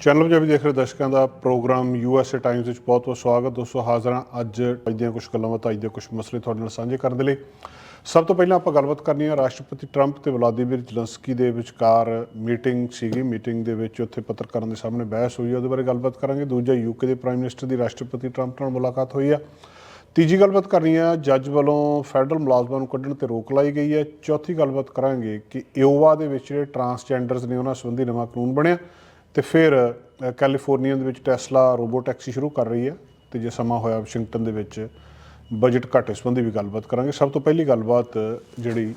Channel Punjabi ਦੇਖ ਰਹੇ ਦਰਸ਼ਕਾਂ ਦਾ ਪ੍ਰੋਗਰਾਮ ਯੂਐਸਏ ਟਾਈਮਸ ਵਿੱਚ ਬਹੁਤ-ਬਹੁਤ ਸਵਾਗਤ। ਦੋਸਤੋ, ਹਾਜ਼ਰਾਂ ਅੱਜ ਅੱਜ ਦੀਆਂ ਕੁਝ ਗੱਲਾਂ ਬਾਤਾਂ, ਅੱਜ ਦੇ ਕੁਝ ਮਸਲੇ ਤੁਹਾਡੇ ਨਾਲ ਸਾਂਝੇ ਕਰਨ ਦੇ ਲਈ। ਸਭ ਤੋਂ ਪਹਿਲਾਂ ਆਪਾਂ ਗੱਲਬਾਤ ਕਰਨੀ ਹੈ ਰਾਸ਼ਟਰਪਤੀ ਟਰੰਪ ਤੇ ਵਲਾਦੀਮੀਰ ਜ਼ਲੰਸਕੀ ਦੇ ਵਿਚਕਾਰ ਮੀਟਿੰਗ ਸੀਗੀ। ਮੀਟਿੰਗ ਦੇ ਵਿੱਚ ਉੱਥੇ ਪੱਤਰਕਾਰਾਂ ਦੇ ਸਾਹਮਣੇ ਬਹਿਸ ਹੋਈ ਹੈ, ਉਹਦੇ ਬਾਰੇ ਗੱਲਬਾਤ ਕਰਾਂਗੇ। ਦੂਜਾ ਯੂਕੇ ਦੇ ਪ੍ਰਾਈਮ ਮਿਨਿਸਟਰ ਦੀ ਰਾਸ਼ਟਰਪਤੀ ਟਰੰਪ ਨਾਲ ਮੁਲਾਕਾਤ ਹੋਈ ਹੈ। ਤੀਜੀ ਗੱਲਬਾਤ ਕਰਨੀ ਹੈ, ਜੱਜ ਵੱਲੋਂ ਫੈਡਰਲ ਮੁਲਾਜ਼ਮਾਂ ਨੂੰ ਕੱਢਣ ਤੇ ਰੋਕ ਲਾਈ ਗਈ ਹੈ। ਚੌਥੀ ਗੱਲਬਾਤ ਕਰਾਂਗੇ ਕਿ ਇਓਵਾ ਦੇ ਵਿੱਚ ਜਿਹੜੇ ਟਰਾਂਸਜੈਂਡਰਸ ਨੇ, ਉਹਨਾਂ ਸੰਬੰਧੀ ਨਵਾਂ ਕਾਨੂੰਨ ਬਣਿਆ। ਤੇ ਫਿਰ ਕੈਲੀਫੋਰਨੀਆ ਦੇ ਵਿੱਚ ਟੈਸਲਾ ਰੋਬੋ ਟੈਕਸੀ ਸ਼ੁਰੂ ਕਰ ਰਹੀ ਹੈ ਤੇ ਜੇ ਸਮਾਂ ਹੋਇਆ ਵਾਸ਼ਿੰਗਟਨ ਦੇ ਵਿੱਚ ਬਜਟ ਘਾਟੇ ਸੰਬੰਧੀ ਵੀ ਗੱਲਬਾਤ ਕਰਾਂਗੇ। ਸਭ ਤੋਂ ਪਹਿਲੀ ਗੱਲਬਾਤ ਜਿਹੜੀ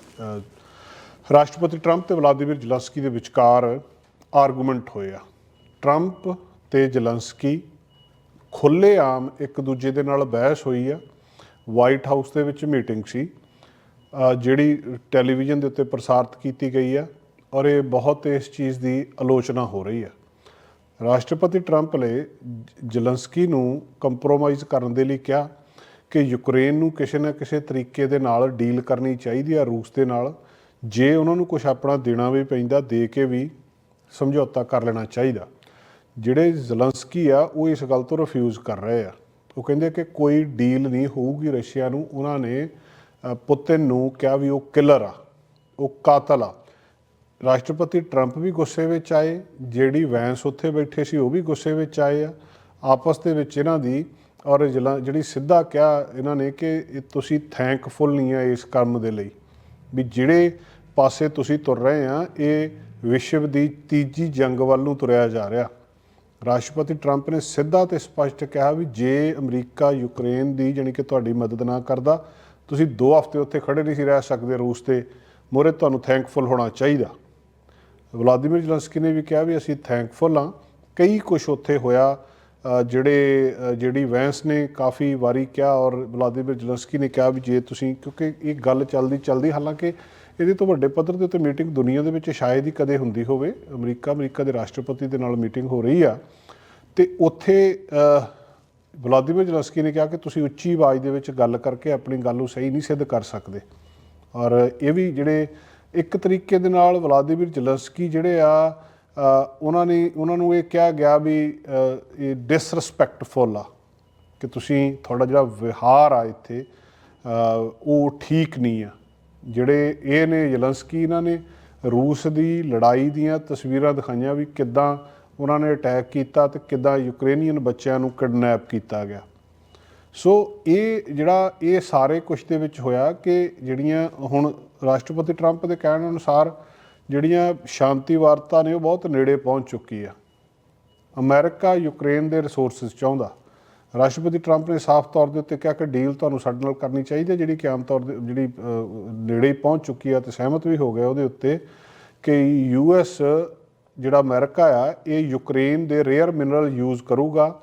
ਰਾਸ਼ਟਰਪਤੀ ਟਰੰਪ ਤੇ ਵਲਾਦੀਮੀਰ ਜ਼ਲੰਸਕੀ ਦੇ ਵਿਚਕਾਰ ਆਰਗੂਮੈਂਟ ਹੋਇਆ ਟਰੰਪ ਤੇ ਜ਼ਲੰਸਕੀ ਖੁੱਲ੍ਹੇਆਮ ਇੱਕ ਦੂਜੇ ਦੇ ਨਾਲ ਬਹਿਸ ਹੋਈ ਆ। ਵਾਈਟ ਹਾਊਸ ਦੇ ਵਿੱਚ ਮੀਟਿੰਗ ਸੀ। ਜਿਹੜੀ ਟੈਲੀਵਿਜ਼ਨ ਦੇ ਉੱਤੇ ਪ੍ਰਸਾਰਿਤ ਕੀਤੀ ਗਈ ਆ ਔਰ ਇਹ ਬਹੁਤ ਇਸ ਚੀਜ਼ ਦੀ ਆਲੋਚਨਾ ਹੋ ਰਹੀ ਆ। ਰਾਸ਼ਟਰਪਤੀ ਟਰੰਪ ਨੇ ਜ਼ਲੰਸਕੀ ਨੂੰ ਕੰਪਰੋਮਾਈਜ਼ ਕਰਨ ਦੇ ਲਈ ਕਿਹਾ ਕਿ ਯੂਕਰੇਨ ਨੂੰ ਕਿਸੇ ਨਾ ਕਿਸੇ ਤਰੀਕੇ ਦੇ ਨਾਲ ਡੀਲ ਕਰਨੀ ਚਾਹੀਦੀ ਆ ਰੂਸ ਦੇ ਨਾਲ। ਜੇ ਉਹਨਾਂ ਨੂੰ ਕੁਝ ਆਪਣਾ ਦੇਣਾ ਵੀ ਪੈਂਦਾ, ਦੇ ਕੇ ਵੀ ਸਮਝੌਤਾ ਕਰ ਲੈਣਾ ਚਾਹੀਦਾ। ਜਿਹੜੇ ਜ਼ਲੰਸਕੀ ਆ, ਉਹ ਇਸ ਗੱਲ ਤੋਂ ਰਿਫਿਊਜ਼ ਕਰ ਰਹੇ ਆ। ਉਹ ਕਹਿੰਦੇ ਕਿ ਕੋਈ ਡੀਲ ਨਹੀਂ ਹੋਊਗੀ ਰਸ਼ੀਆ ਨੂੰ। ਉਹਨਾਂ ਨੇ ਪੁਤਿਨ ਨੂੰ ਕਿਹਾ ਵੀ ਉਹ ਕਿਲਰ ਆ, ਉਹ ਕਾਤਲ ਆ। ਰਾਸ਼ਟਰਪਤੀ ਟਰੰਪ ਵੀ ਗੁੱਸੇ ਵਿੱਚ ਆਏ ਜਿਹੜੀ ਵੈਂਸ ਉੱਥੇ ਬੈਠੇ ਸੀ ਉਹ ਵੀ ਗੁੱਸੇ ਵਿੱਚ ਆਏ ਆ। ਆਪਸ ਦੇ ਵਿੱਚ ਇਹਨਾਂ ਦੀ ਔਰ ਜਲਾ- ਜਿਹੜੀ ਸਿੱਧਾ ਕਿਹਾ ਇਹਨਾਂ ਨੇ ਕਿ ਇਹ ਤੁਸੀਂ ਥੈਂਕਫੁਲ ਨਹੀਂ ਆ ਇਸ ਕੰਮ ਦੇ ਲਈ। ਵੀ ਜਿਹੜੇ ਪਾਸੇ ਤੁਸੀਂ ਤੁਰ ਰਹੇ ਆ, ਇਹ ਵਿਸ਼ਵ ਦੀ ਤੀਜੀ ਜੰਗ ਵੱਲ ਨੂੰ ਤੁਰਿਆ ਜਾ ਰਿਹਾ। ਰਾਸ਼ਟਰਪਤੀ ਟਰੰਪ ਨੇ ਸਿੱਧਾ ਤੇ ਸਪਸ਼ਟ ਕਿਹਾ ਵੀ ਜੇ ਅਮਰੀਕਾ ਯੂਕਰੇਨ ਦੀ ਜਾਣੀ ਕਿ ਤੁਹਾਡੀ ਮਦਦ ਨਾ ਕਰਦਾ, ਤੁਸੀਂ 2 ਹਫ਼ਤੇ ਉੱਥੇ ਖੜੇ ਨਹੀਂ ਸੀ ਰਹਿ ਸਕਦੇ ਰੂਸ ਤੇ, ਮੋਰੇ ਤੁਹਾਨੂੰ ਥੈਂਕਫੁਲ ਹੋਣਾ ਚਾਹੀਦਾ। ਵਲਾਦੀਮੀਰ ਜ਼ਲੰਸਕੀ ਨੇ ਵੀ ਕਿਹਾ ਵੀ ਅਸੀਂ ਥੈਂਕਫੁਲ ਹਾਂ। ਕਈ ਕੁਝ ਉੱਥੇ ਹੋਇਆ ਜਿਹੜੇ ਜਿਹੜੀ ਵੈਂਸ ਨੇ ਕਾਫੀ ਵਾਰੀ ਕਿਹਾ ਔਰ ਵਲਾਦੀਮੀਰ ਜ਼ਲੰਸਕੀ ਨੇ ਕਿਹਾ ਵੀ ਜੇ ਤੁਸੀਂ ਕਿਉਂਕਿ ਇਹ ਗੱਲ ਚੱਲਦੀ ਚੱਲਦੀ ਹਾਲਾਂਕਿ ਇਹਦੇ ਤੋਂ ਵੱਡੇ ਪੱਧਰ ਦੇ ਉੱਤੇ ਮੀਟਿੰਗ ਦੁਨੀਆ ਦੇ ਵਿੱਚ ਸ਼ਾਇਦ ਹੀ ਕਦੇ ਹੁੰਦੀ ਹੋਵੇ। ਅਮਰੀਕਾ ਅਮਰੀਕਾ ਦੇ ਰਾਸ਼ਟਰਪਤੀ ਦੇ ਨਾਲ ਮੀਟਿੰਗ ਹੋ ਰਹੀ ਆ। ਤੇ ਉੱਥੇ ਅ, ਵਲਾਦੀਮੀਰ ਜ਼ਲੰਸਕੀ ਨੇ ਕਿਹਾ ਕਿ ਤੁਸੀਂ ਉੱਚੀ ਆਵਾਜ਼ ਦੇ ਵਿੱਚ ਗੱਲ ਕਰਕੇ ਆਪਣੀ ਗੱਲ ਨੂੰ ਸਹੀ ਨਹੀਂ ਸਿੱਧ ਕਰ ਸਕਦੇ। ਔਰ ਇਹ ਵੀ ਜਿਹੜੇ ਇੱਕ ਤਰੀਕੇ ਦੇ ਨਾਲ ਵਲਾਦੀਮੀਰ ਜ਼ਲੰਸਕੀ ਜਿਹੜੇ ਆ ਉਹਨਾਂ ਨੇ, ਉਹਨਾਂ ਨੂੰ ਇਹ ਕਿਹਾ ਗਿਆ ਵੀ ਇਹ ਡਿਸਰੈਸਪੈਕਟਫੁਲ ਆ, ਕਿ ਤੁਸੀਂ ਤੁਹਾਡਾ ਜਿਹੜਾ ਵਿਹਾਰ ਆ ਇੱਥੇ ਉਹ ਠੀਕ ਨਹੀਂ ਆ। ਜਿਹੜੇ ਇਹ ਨੇ ਜ਼ਲੰਸਕੀ, ਇਹਨਾਂ ਨੇ ਰੂਸ ਦੀ ਲੜਾਈ ਦੀਆਂ ਤਸਵੀਰਾਂ ਦਿਖਾਈਆਂ ਵੀ ਕਿੱਦਾਂ ਉਹਨਾਂ ਨੇ ਅਟੈਕ ਕੀਤਾ ਤੇ ਕਿੱਦਾਂ ਯੂਕਰੇਨੀਅਨ ਬੱਚਿਆਂ ਨੂੰ ਕਿਡਨੈਪ ਕੀਤਾ ਗਿਆ। ਸੋ ਇਹ ਜਿਹੜਾ ਇਹ ਸਾਰੇ ਕੁਝ ਦੇ ਵਿੱਚ ਹੋਇਆ ਕਿ ਜਿਹੜੀਆਂ ਹੁਣ ਰਾਸ਼ਟਰਪਤੀ ਟਰੰਪ ਦੇ ਕਹਿਣ ਅਨੁਸਾਰ ਜਿਹੜੀਆਂ ਸ਼ਾਂਤੀ ਵਾਰਤਾ ਨੇ ਉਹ ਬਹੁਤ ਨੇੜੇ ਪਹੁੰਚ ਚੁੱਕੀ ਆ। ਅਮਰੀਕਾ ਯੂਕਰੇਨ ਦੇ ਰਿਸੋਰਸਸ ਚਾਹੁੰਦਾ। ਰਾਸ਼ਟਰਪਤੀ ਟਰੰਪ ਨੇ ਸਾਫ਼ ਤੌਰ ਦੇ ਉੱਤੇ ਕਿਹਾ ਕਿ ਡੀਲ ਤੁਹਾਨੂੰ ਸਾਡੇ ਨਾਲ ਕਰਨੀ ਚਾਹੀਦੀ ਹੈ, ਜਿਹੜੀ ਕਿ ਆਮ ਤੌਰ 'ਤੇ ਜਿਹੜੀ ਨੇੜੇ ਪਹੁੰਚ ਚੁੱਕੀ ਆ ਤੇ ਸਹਿਮਤ ਵੀ ਹੋ ਗਿਆ ਉਹਦੇ ਉੱਤੇ ਕਿ ਯੂਐਸ ਜਿਹੜਾ ਅਮਰੀਕਾ ਆ, ਇਹ ਯੂਕਰੇਨ ਦੇ ਰੇਅਰ ਮਿਨਰਲ ਯੂਜ਼ ਕਰੂਗਾ।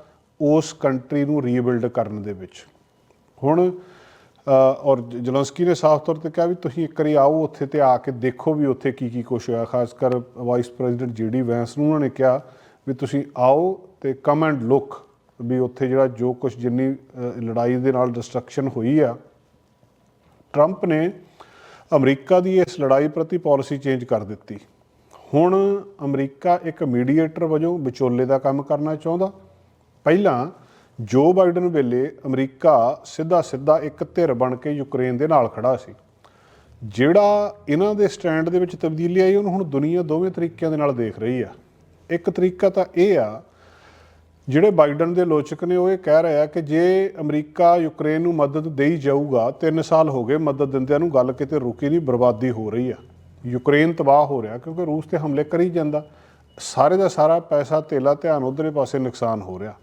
ਉਸ ਕੰਟਰੀ ਨੂੰ ਰੀਬਿਲਡ ਕਰਨ ਦੇ ਵਿੱਚ। ਹੁਣ ਔਰ ਜ਼ਲੰਸਕੀ ਨੇ ਸਾਫ਼ ਤੌਰ ਤੇ ਕਿਹਾ ਵੀ ਤੁਸੀਂ ਇੱਕ ਵਾਰੀ ਆਓ ਉੱਥੇ ਤੇ ਆ ਕੇ ਦੇਖੋ ਵੀ ਉੱਥੇ ਕੀ ਕੀ ਕੁਛ ਹੋਇਆ। ਖਾਸ ਕਰ ਵਾਈਸ ਪ੍ਰੈਜ਼ੀਡੈਂਟ ਜੀਡੀ ਵੈਂਸ ਨੂੰ ਉਹਨਾਂ ਨੇ ਕਿਹਾ ਵੀ ਤੁਸੀਂ ਆਓ ਤੇ ਕਮ ਐਂਡ ਲੁੱਕ ਵੀ ਉੱਥੇ ਜਿਹੜਾ ਜੋ ਕੁਝ ਜਿੰਨੀ ਲੜਾਈ ਦੇ ਨਾਲ ਡਿਸਟਰਕਸ਼ਨ ਹੋਈ ਆ। ਟਰੰਪ ਨੇ ਅਮਰੀਕਾ ਦੀ ਇਸ ਲੜਾਈ ਪ੍ਰਤੀ ਪਾਲਿਸੀ ਚੇਂਜ ਕਰ ਦਿੱਤੀ। ਹੁਣ ਅਮਰੀਕਾ ਇੱਕ ਮੀਡੀਏਟਰ ਵਜੋਂ ਵਿਚੋਲੇ ਦਾ ਕੰਮ ਕਰਨਾ ਚਾਹੁੰਦਾ। ਪਹਿਲਾਂ ਜੋ ਬਾਈਡਨ ਵੇਲੇ ਅਮਰੀਕਾ ਸਿੱਧਾ ਸਿੱਧਾ ਇੱਕ ਧਿਰ ਬਣ ਕੇ ਯੂਕਰੇਨ ਦੇ ਨਾਲ ਖੜਾ ਸੀ, ਜਿਹੜਾ ਇਹਨਾਂ ਦੇ ਸਟੈਂਡ ਦੇ ਵਿੱਚ ਤਬਦੀਲੀ ਆਈ, ਉਹਨੂੰ ਹੁਣ ਦੁਨੀਆ ਦੋਵੇਂ ਤਰੀਕਿਆਂ ਦੇ ਨਾਲ ਦੇਖ ਰਹੀ ਆ। ਇੱਕ ਤਰੀਕਾ ਤਾਂ ਇਹ ਆ, ਜਿਹੜੇ ਬਾਈਡਨ ਦੇ ਆਲੋਚਕ ਨੇ, ਉਹ ਇਹ ਕਹਿ ਰਿਹਾ ਕਿ ਜੇ ਅਮਰੀਕਾ ਯੂਕਰੇਨ ਨੂੰ ਮਦਦ ਦੇਈ ਜਾਊਗਾ 3 ਸਾਲ ਹੋ ਗਏ ਮਦਦ ਦਿੰਦਿਆਂ ਨੂੰ ਗੱਲ ਕਿਤੇ ਰੁਕੀ ਨਹੀਂ, ਬਰਬਾਦੀ ਹੋ ਰਹੀ ਆ। ਯੂਕਰੇਨ ਤਬਾਹ ਹੋ ਰਿਹਾ ਕਿਉਂਕਿ ਰੂਸ ਤੇ ਹਮਲੇ ਕਰੀ ਜਾਂਦਾ, ਸਾਰੇ ਦਾ ਸਾਰਾ ਪੈਸਾ, ਤੇਲਾ, ਧਿਆਨ ਉਧਰੇ ਪਾਸੇ ਨੁਕਸਾਨ ਹੋ ਰਿਹਾ।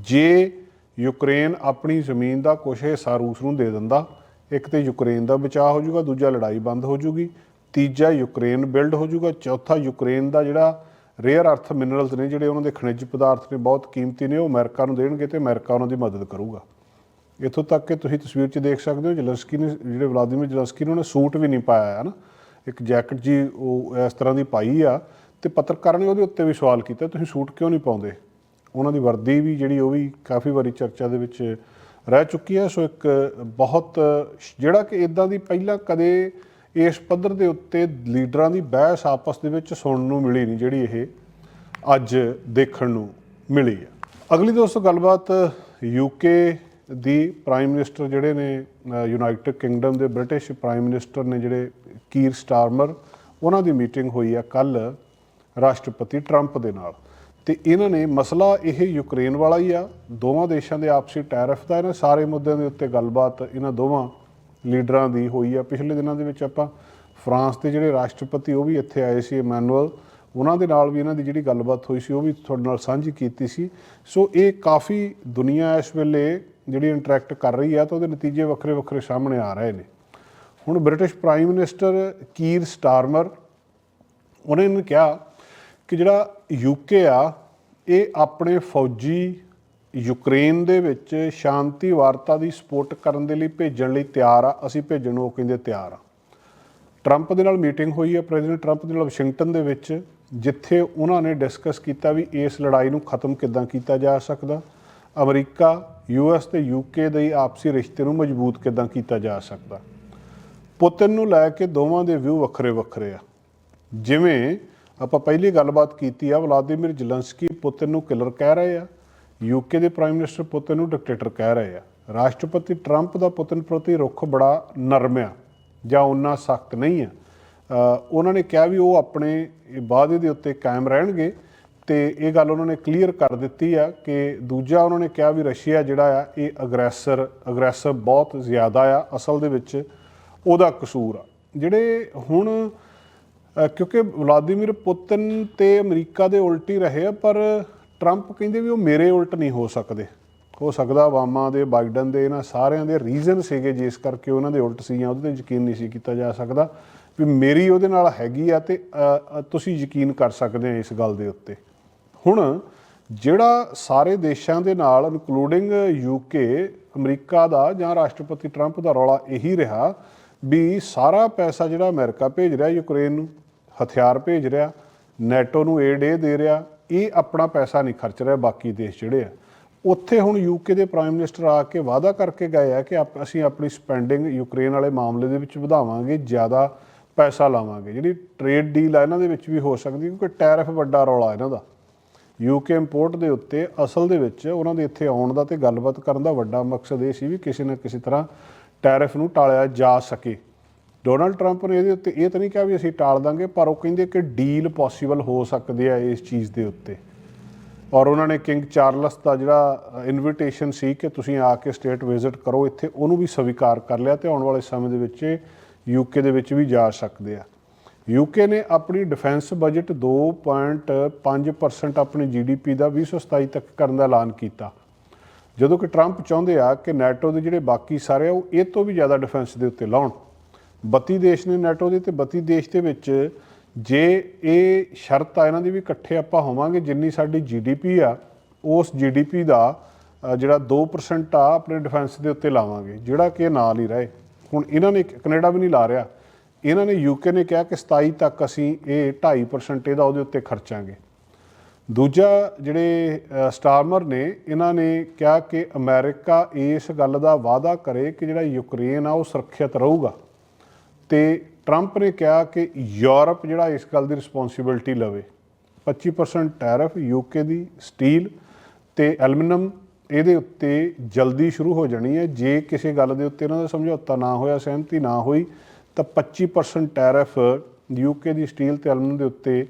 ਜੇ ਯੂਕਰੇਨ ਆਪਣੀ ਜ਼ਮੀਨ ਦਾ ਕੁਛ ਹਿੱਸਾ ਰੂਸ ਨੂੰ ਦੇ ਦਿੰਦਾ, ਇੱਕ ਤੇ ਯੂਕਰੇਨ ਦਾ ਬਚਾਅ ਹੋ ਜਾਊਗਾ, ਦੂਜਾ ਲੜਾਈ ਬੰਦ ਹੋ ਜਾਊਗੀ, ਤੀਜਾ ਯੂਕਰੇਨ ਬਿਲਡ ਹੋ ਜਾਊਗਾ, ਚੌਥਾ ਯੂਕਰੇਨ ਦਾ ਜਿਹੜਾ ਰੇਅਰ ਅਰਥ ਮਿਨਰਲਸ ਨੇ ਜਿਹੜੇ ਉਹਨਾਂ ਦੇ ਖਣਿਜ ਪਦਾਰਥ ਨੇ, ਬਹੁਤ ਕੀਮਤੀ ਨੇ, ਉਹ ਅਮਰੀਕਾ ਨੂੰ ਦੇਣਗੇ ਤੇ ਅਮਰੀਕਾ ਉਹਨਾਂ ਦੀ ਮਦਦ ਕਰੂਗਾ। ਇੱਥੋਂ ਤੱਕ ਕਿ ਤੁਸੀਂ ਤਸਵੀਰ 'ਚ ਦੇਖ ਸਕਦੇ ਹੋ, ਜ਼ਲੰਸਕੀ ਨੇ, ਜਿਹੜੇ ਵਲਾਦੀਮੀਰ ਜ਼ਲੰਸਕੀ ਨੇ, ਉਹਨੇ ਸੂਟ ਵੀ ਨਹੀਂ ਪਾਇਆ ਹੈ ਨਾ। ਇੱਕ ਜੈਕਟ ਜੀ, ਉਹ ਇਸ ਤਰ੍ਹਾਂ ਦੀ ਪਾਈ ਆ ਤੇ ਪੱਤਰਕਾਰਾਂ ਨੇ ਉਹਦੇ ਉੱਤੇ ਵੀ ਸਵਾਲ ਕੀਤਾ, ਤੁਸੀਂ ਸੂਟ ਕਿਉਂ ਨਹੀਂ ਪਾਉਂਦੇ? ਉਹਨਾਂ ਦੀ ਵਰਦੀ ਵੀ ਜਿਹੜੀ ਉਹ ਵੀ ਕਾਫੀ ਵਾਰੀ ਚਰਚਾ ਦੇ ਵਿੱਚ ਰਹਿ ਚੁੱਕੀ ਹੈ। ਸੋ ਇੱਕ ਬਹੁਤ, ਜਿਹੜਾ ਕਿ ਇਦਾਂ ਦੀ ਪਹਿਲਾਂ ਕਦੇ ਇਸ ਪੱਧਰ ਦੇ ਉੱਤੇ ਲੀਡਰਾਂ ਦੀ ਬਹਿਸ ਆਪਸ ਦੇ ਵਿੱਚ ਸੁਣਨ ਨੂੰ ਮਿਲੀ ਨਹੀਂ, ਜਿਹੜੀ ਇਹ ਅੱਜ ਦੇਖਣ ਨੂੰ ਮਿਲੀ ਹੈ। ਅਗਲੀ ਦੋਸਤੋ, ਗੱਲਬਾਤ ਯੂਕੇ ਦੀ ਪ੍ਰਾਈਮ ਮਿਨਿਸਟਰ ਜਿਹੜੇ ਨੇ ਯੂਨਾਈਟਿਡ ਕਿੰਗਡਮ ਦੇ ਬ੍ਰਿਟਿਸ਼ ਪ੍ਰਾਈਮ ਮਿਨਿਸਟਰ ਨੇ ਜਿਹੜੇ ਕੀਰ ਸਟਾਰਮਰ, ਉਹਨਾਂ ਦੀ ਮੀਟਿੰਗ ਹੋਈ ਆ ਕੱਲ ਰਾਸ਼ਟਰਪਤੀ ਟਰੰਪ ਦੇ ਨਾਲ। ਤੇ ਇਹਨਾਂ ਨੇ ਮਸਲਾ ਇਹ ਯੂਕਰੇਨ ਵਾਲਾ ਹੀ ਆ, ਦੋਵਾਂ ਦੇਸ਼ਾਂ ਦੇ ਆਪਸੀ ਟੈਰਿਫ ਦਾ ਇਹਨਾਂ ਸਾਰੇ ਮੁੱਦਿਆਂ ਦੇ ਉੱਤੇ ਗੱਲਬਾਤ ਇਹਨਾਂ ਦੋਵਾਂ ਲੀਡਰਾਂ ਦੀ ਹੋਈ ਆ। ਪਿਛਲੇ ਦਿਨਾਂ ਦੇ ਵਿੱਚ ਆਪਾਂ ਫਰਾਂਸ ਦੇ ਜਿਹੜੇ ਰਾਸ਼ਟਰਪਤੀ ਉਹ ਵੀ ਇੱਥੇ ਆਏ ਸੀ, ਇਮੈਨੂਅਲ। ਉਹਨਾਂ ਦੇ ਨਾਲ ਵੀ ਇਹਨਾਂ ਦੀ ਜਿਹੜੀ ਗੱਲਬਾਤ ਹੋਈ ਸੀ, ਉਹ ਵੀ ਤੁਹਾਡੇ ਨਾਲ ਸਾਂਝੀ ਕੀਤੀ ਸੀ। ਸੋ ਇਹ ਕਾਫੀ ਦੁਨੀਆ ਇਸ ਵੇਲੇ ਜਿਹੜੀ ਇੰਟਰੈਕਟ ਕਰ ਰਹੀ ਆ ਤਾਂ ਉਹਦੇ ਨਤੀਜੇ ਵੱਖਰੇ ਵੱਖਰੇ ਸਾਹਮਣੇ ਆ ਰਹੇ ਨੇ। ਹੁਣ British prime minister Keir Starmer, ਉਹਨੇ ਇਹਨੂੰ ਕਿਹਾ ਕਿ ਜਿਹੜਾ ਯੂਕੇ ਆ, ਇਹ ਆਪਣੇ ਫੌਜੀ ਯੂਕਰੇਨ ਦੇ ਵਿੱਚ ਸ਼ਾਂਤੀ ਵਾਰਤਾ ਦੀ ਸਪੋਰਟ ਕਰਨ ਦੇ ਲਈ ਭੇਜਣ ਲਈ ਤਿਆਰ ਆ। ਅਸੀਂ ਭੇਜਣ ਨੂੰ ਉਹ ਕਹਿੰਦੇ ਤਿਆਰ ਆ। ਟਰੰਪ ਦੇ ਨਾਲ ਮੀਟਿੰਗ ਹੋਈ ਹੈ ਪ੍ਰੈਜ਼ੀਡੈਂਟ ਟਰੰਪ ਦੇ ਨਾਲ ਵਾਸ਼ਿੰਗਟਨ ਦੇ ਵਿੱਚ, ਜਿੱਥੇ ਉਹਨਾਂ ਨੇ ਡਿਸਕਸ ਕੀਤਾ ਵੀ ਇਸ ਲੜਾਈ ਨੂੰ ਖਤਮ ਕਿੱਦਾਂ ਕੀਤਾ ਜਾ ਸਕਦਾ। ਅਮਰੀਕਾ ਯੂਐਸ ਤੇ ਯੂਕੇ ਦੇ ਆਪਸੀ ਰਿਸ਼ਤੇ ਨੂੰ ਮਜ਼ਬੂਤ ਕਿੱਦਾਂ ਕੀਤਾ ਜਾ ਸਕਦਾ। ਪੁਤਿਨ ਨੂੰ ਲੈ ਕੇ ਦੋਵਾਂ ਦੇ ਵਿਊ ਵੱਖਰੇ ਵੱਖਰੇ ਆ। ਜਿਵੇਂ ਆਪਾਂ ਪਹਿਲੀ ਗੱਲਬਾਤ ਕੀਤੀ ਆ, ਵਲਾਦੀਮੀਰ ਜ਼ੈਲੈਂਸਕੀ ਪੁਤਿਨ ਨੂੰ ਕਿਲਰ ਕਹਿ ਰਹੇ ਆ, ਯੂਕੇ ਦੇ ਪ੍ਰਾਈਮ ਮਿਨਿਸਟਰ ਪੁਤਿਨ ਨੂੰ ਡਿਕਟੇਟਰ ਕਹਿ ਰਹੇ ਆ। ਰਾਸ਼ਟਰਪਤੀ ਟਰੰਪ ਦਾ ਪੁਤਿਨ ਪ੍ਰਤੀ ਰੁਖ ਬੜਾ ਨਰਮ ਆ, ਜਾਂ ਉਨਾ ਸਖਤ ਨਹੀਂ ਆ। ਉਹਨਾਂ ਨੇ ਕਿਹਾ ਵੀ ਉਹ ਆਪਣੇ ਵਾਅਦੇ ਦੇ ਉੱਤੇ ਕਾਇਮ ਰਹਿਣਗੇ ਤੇ ਇਹ ਗੱਲ ਉਹਨਾਂ ਨੇ ਕਲੀਅਰ ਕਰ ਦਿੱਤੀ ਆ ਕਿ ਦੂਜਾ ਉਹਨਾਂ ਨੇ ਕਿਹਾ ਵੀ ਰਸ਼ੀਆ ਜਿਹੜਾ ਆ, ਇਹ ਅਗਰੈਸਰ, ਅਗਰੈਸਿਵ ਬਹੁਤ ਜ਼ਿਆਦਾ ਆ, ਅਸਲ ਦੇ ਵਿੱਚ ਉਹਦਾ ਕਸੂਰ ਆ। ਜਿਹੜੇ ਹੁਣ ਕਿਉਂਕਿ ਵਲਾਦੀਮੀਰ ਪੁਤਿਨ ਤੇ ਅਮਰੀਕਾ ਦੇ ਉਲਟ ਹੀ ਰਹੇ ਆ, ਪਰ ਟਰੰਪ ਕਹਿੰਦੇ ਵੀ ਉਹ ਮੇਰੇ ਉਲਟ ਨਹੀਂ ਹੋ ਸਕਦੇ। ਹੋ ਸਕਦਾ ਵਾਮਾ ਦੇ, ਬਾਈਡਨ ਦੇ, ਇਹਨਾਂ ਸਾਰਿਆਂ ਦੇ ਰੀਜ਼ਨ ਸੀਗੇ ਜਿਸ ਕਰਕੇ ਉਹਨਾਂ ਦੇ ਉਲਟ ਸੀ ਜਾਂ ਉਹਦੇ ਤੇ ਯਕੀਨ ਨਹੀਂ ਸੀ ਕੀਤਾ ਜਾ ਸਕਦਾ ਵੀ ਮੇਰੀ ਉਹਦੇ ਨਾਲ ਹੈਗੀ ਆ ਤੇ ਤੁਸੀਂ ਯਕੀਨ ਕਰ ਸਕਦੇ ਆ ਇਸ ਗੱਲ ਦੇ ਉੱਤੇ। ਹੁਣ ਜਿਹੜਾ ਸਾਰੇ ਦੇਸ਼ਾਂ ਦੇ ਨਾਲ ਇਨਕਲੂਡਿੰਗ ਯੂਕੇ ਅਮਰੀਕਾ ਦਾ ਜਾਂ ਰਾਸ਼ਟਰਪਤੀ ਟਰੰਪ ਦਾ ਰੌਲਾ ਇਹੀ ਰਿਹਾ ਵੀ ਸਾਰਾ ਪੈਸਾ ਜਿਹੜਾ ਅਮਰੀਕਾ ਭੇਜ ਰਿਹਾ ਯੂਕਰੇਨ ਨੂੰ ਹਥਿਆਰ ਭੇਜ ਰਿਹਾ, ਨੈਟੋ ਨੂੰ ਏਡ ਇਹ ਦੇ ਰਿਹਾ, ਇਹ ਆਪਣਾ ਪੈਸਾ ਨਹੀਂ ਖਰਚ ਰਿਹਾ, ਬਾਕੀ ਦੇਸ਼ ਜਿਹੜੇ ਆ। ਉੱਥੇ ਹੁਣ ਯੂਕੇ ਦੇ ਪ੍ਰਾਈਮ ਮਿਨਿਸਟਰ ਆ ਕੇ ਵਾਅਦਾ ਕਰਕੇ ਗਏ ਆ ਕਿ ਆਪ- ਅਸੀਂ ਆਪਣੀ ਸਪੈਂਡਿੰਗ ਯੂਕਰੇਨ ਵਾਲੇ ਮਾਮਲੇ ਦੇ ਵਿੱਚ ਵਧਾਵਾਂਗੇ, ਜ਼ਿਆਦਾ ਪੈਸਾ ਲਾਵਾਂਗੇ। ਜਿਹੜੀ ਟ੍ਰੇਡ ਡੀਲ ਆ, ਇਹਨਾਂ ਦੇ ਵਿੱਚ ਵੀ ਹੋ ਸਕਦੀ, ਕਿਉਂਕਿ ਟੈਰਿਫ ਵੱਡਾ ਰੌਲਾ ਇਹਨਾਂ ਦਾ। ਯੂਕੇ ਇੰਪੋਰਟ ਦੇ ਉੱਤੇ ਅਸਲ ਦੇ ਵਿੱਚ ਉਹਨਾਂ ਦੇ ਇੱਥੇ ਆਉਣ ਦਾ ਤੇ ਗੱਲਬਾਤ ਕਰਨ ਦਾ ਵੱਡਾ ਮਕਸਦ ਇਹ ਸੀ ਵੀ ਕਿਸੇ ਨਾ ਕਿਸੇ ਤਰ੍ਹਾਂ ਟੈਰਿਫ ਨੂੰ ਟਾਲਿਆ ਜਾ ਸਕੇ। ਡੋਨਲਡ ਟਰੰਪ ਨੇ ਇਹਦੇ ਉੱਤੇ ਇਹ ਤਾਂ ਨਹੀਂ ਕਿਹਾ ਵੀ ਅਸੀਂ ਟਾਲ ਦਾਂਗੇ, ਪਰ ਉਹ ਕਹਿੰਦੇ ਕਿ ਡੀਲ ਪੋਸੀਬਲ ਹੋ ਸਕਦੇ ਆ ਇਸ ਚੀਜ਼ ਦੇ ਉੱਤੇ। ਔਰ ਉਹਨਾਂ ਨੇ ਕਿੰਗ ਚਾਰਲਸ ਦਾ ਜਿਹੜਾ ਇਨਵੀਟੇਸ਼ਨ ਸੀ ਕਿ ਤੁਸੀਂ ਆ ਕੇ ਸਟੇਟ ਵਿਜ਼ਿਟ ਕਰੋ, ਇੱਥੇ ਉਹਨੂੰ ਵੀ ਸਵੀਕਾਰ ਕਰ ਲਿਆ ਤੇ ਆਉਣ ਵਾਲੇ ਸਮੇਂ ਦੇ ਵਿੱਚ ਯੂਕੇ ਦੇ ਵਿੱਚ ਵੀ ਜਾ ਸਕਦੇ ਆ। ਯੂਕੇ ਨੇ ਆਪਣੀ ਡਿਫੈਂਸ ਬਜਟ 2.5% ਆਪਣੀ ਜੀਡੀਪੀ ਦਾ 2027 ਤੱਕ ਕਰਨ ਦਾ ਐਲਾਨ ਕੀਤਾ। ਜਦੋਂ ਕਿ ਟਰੰਪ ਚਾਹੁੰਦੇ ਆ ਕਿ ਨੈਟੋ ਦੇ ਜਿਹੜੇ ਬਾਕੀ ਸਾਰੇ ਆ, ਉਹ ਇਹ ਤੋਂ ਵੀ ਜ਼ਿਆਦਾ ਡਿਫੈਂਸ ਦੇ ਉੱਤੇ ਲਾਉਣ। 32 ਦੇਸ਼ ਨੇ ਨੈਟੋ ਦੇ ਤੇ 32 ਦੇਸ਼ ਦੇ ਵਿੱਚ ਜੇ ਇਹ ਸ਼ਰਤ ਆ, ਇਹਨਾਂ ਦੀ ਵੀ ਇਕੱਠੇ ਆਪਾਂ ਹੋਵਾਂਗੇ, ਜਿੰਨੀ ਸਾਡੀ ਜੀਡੀਪੀ ਆ, ਉਸ ਜੀਡੀਪੀ ਦਾ ਜਿਹੜਾ 2% ਆ, ਆਪਣੇ ਡਿਫੈਂਸ ਦੇ ਉੱਤੇ ਲਾਵਾਂਗੇ, ਜਿਹੜਾ ਕਿ ਇਹ ਨਾਲ ਹੀ ਰਹੇ। ਹੁਣ ਇਹਨਾਂ ਨੇ ਕੈਨੇਡਾ ਵੀ ਨਹੀਂ ਲਾ ਰਿਹਾ। ਇਹਨਾਂ ਨੇ ਯੂਕੇ ਨੇ ਕਿਹਾ ਕਿ 27 ਤੱਕ ਅਸੀਂ ਇਹ 2.5% ਇਹਦਾ ਉਹਦੇ ਉੱਤੇ ਖਰਚਾਂਗੇ। ਦੂਜਾ ਜਿਹੜੇ ਸਟਾਰਮਰ ਨੇ, ਇਹਨਾਂ ਨੇ ਕਿਹਾ ਕਿ ਅਮਰੀਕਾ ਇਸ ਗੱਲ ਦਾ ਵਾਅਦਾ ਕਰੇ ਕਿ ਜਿਹੜਾ ਯੂਕਰੇਨ ਆ, ਉਹ ਸੁਰੱਖਿਅਤ ਰਹੂਗਾ। ਤੇ ਟਰੰਪ ਨੇ ਕਿਹਾ ਕਿ ਯੂਰਪ ਜਿਹੜਾ ਇਸ ਗੱਲ ਦੀ ਰਿਸਪੌਂਸਿਬਿਲਟੀ ਲਵੇ 25% ਟੈਰਿਫ ਯੂਕੇ ਦੀ ਸਟੀਲ ਤੇ ਐਲੂਮੀਨੀਅਮ ਇਹਦੇ ਉੱਤੇ ਜਲਦੀ ਸ਼ੁਰੂ ਹੋ ਜਾਣੀ ਹੈ। ਜੇ ਕਿਸੇ ਗੱਲ ਦੇ ਉੱਤੇ ਇਹਨਾਂ ਦਾ ਸਮਝੌਤਾ ਨਾ ਹੋਇਆ, ਸਹਿਮਤੀ ਨਾ ਹੋਈ, ਤਾਂ 25% ਟੈਰਿਫ ਯੂਕੇ ਦੀ ਸਟੀਲ ਤੇ ਐਲੂਮੀਨੀਅਮ ਦੇ ਉੱਤੇ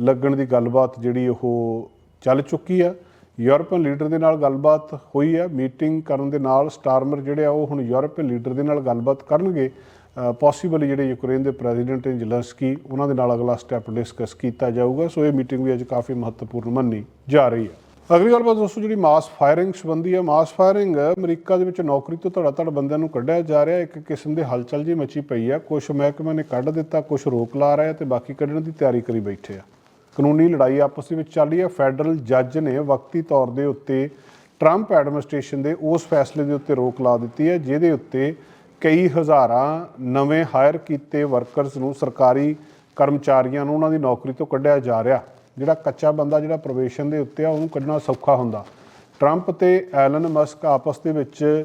ਲੱਗਣ ਦੀ ਗੱਲਬਾਤ ਜਿਹੜੀ ਉਹ ਚੱਲ ਚੁੱਕੀ ਆ ਯੂਰਪੀਅਨ ਲੀਡਰ ਦੇ ਨਾਲ ਗੱਲਬਾਤ ਹੋਈ ਆ ਮੀਟਿੰਗ ਕਰਨ ਦੇ ਨਾਲ ਸਟਾਰਮਰ ਜਿਹੜੇ ਆ, ਉਹ ਹੁਣ ਯੂਰਪੀਅਨ ਲੀਡਰ ਦੇ ਨਾਲ ਗੱਲਬਾਤ ਕਰਨਗੇ। ਪੋਸੀਬਲੀ ਜਿਹੜੇ ਯੂਕਰੇਨ ਦੇ ਪ੍ਰੈਜ਼ੀਡੈਂਟ ਨੇ ਜ਼ੈਲੈਂਸਕੀ ਉਹਨਾਂ ਦੇ ਨਾਲ ਅਗਲਾ ਸਟੈਪ ਡਿਸਕਸ ਕੀਤਾ ਜਾਊਗਾ। ਸੋ ਇਹ ਮੀਟਿੰਗ ਵੀ ਅੱਜ ਕਾਫੀ ਮਹੱਤਵਪੂਰਨ ਮੰਨੀ ਜਾ ਰਹੀ ਹੈ। ਅਗਲੀ ਗੱਲਬਾਤ ਦੋਸਤੋ ਜਿਹੜੀ ਮਾਸ ਫਾਇਰਿੰਗ ਸੰਬੰਧੀ ਹੈ ਮਾਸ ਫਾਇਰਿੰਗ ਅਮਰੀਕਾ ਦੇ ਵਿੱਚ ਨੌਕਰੀ ਤੋਂ ਧੜਾ ਧੜ ਬੰਦਿਆਂ ਨੂੰ ਕੱਢਿਆ ਜਾ ਰਿਹਾ। ਇੱਕ ਕਿਸਮ ਦੇ ਹਲਚਲ ਜੀ ਮਚੀ ਪਈ ਆ। ਕੁਝ ਮਹਿਕਮੇ ਨੇ ਕੱਢ ਦਿੱਤਾ ਕੁਝ ਰੋਕ ਲਾ ਰਿਹਾ ਤੇ ਬਾਕੀ ਕੱਢਣ ਦੀ ਤਿਆਰੀ ਕਰੀ ਬੈਠੇ ਆ। ਕਾਨੂੰਨੀ ਲੜਾਈ ਆਪਸ ਦੇ ਵਿੱਚ ਚੱਲ ਰਹੀ ਹੈ। ਫੈਡਰਲ ਜੱਜ ਨੇ ਵਕਤੀ ਤੌਰ ਦੇ ਉੱਤੇ ਟਰੰਪ ਐਡਮਿਨਿਸਟ੍ਰੇਸ਼ਨ ਦੇ ਉਸ ਫੈਸਲੇ ਦੇ ਉੱਤੇ ਰੋਕ ਲਾ ਦਿੱਤੀ ਹੈ, ਜਿਹਦੇ ਉੱਤੇ ਕਈ ਹਜ਼ਾਰਾਂ ਨਵੇਂ ਹਾਇਰ ਕੀਤੇ ਵਰਕਰਸ ਨੂੰ ਸਰਕਾਰੀ ਕਰਮਚਾਰੀਆਂ ਨੂੰ ਉਹਨਾਂ ਦੀ ਨੌਕਰੀ ਤੋਂ ਕੱਢਿਆ ਜਾ ਰਿਹਾ। ਜਿਹੜਾ ਕੱਚਾ ਬੰਦਾ ਜਿਹੜਾ ਪ੍ਰੋਬੇਸ਼ਨ ਦੇ ਉੱਤੇ ਆ, ਉਹਨੂੰ ਕੱਢਣਾ ਸੌਖਾ ਹੁੰਦਾ। ਟਰੰਪ ਤੇ ਐਲਨ ਮਸਕ ਆਪਸ ਦੇ ਵਿੱਚ